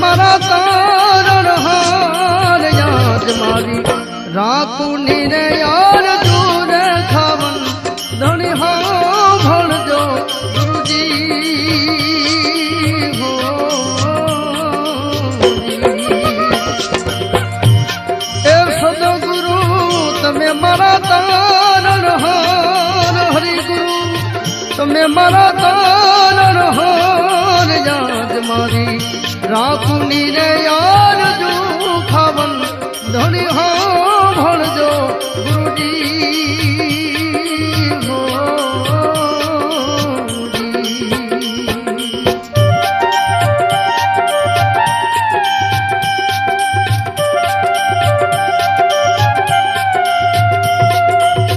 મારા તારણ હાર યાદ મારી. રાખું નીરે યાર દૂર ખાવન ધણી તમે મારા તારણ હાર હરિગુરુ. તમે મારા તારણ હાર રાખું ની રે યાર જો ખાવન ધણી હા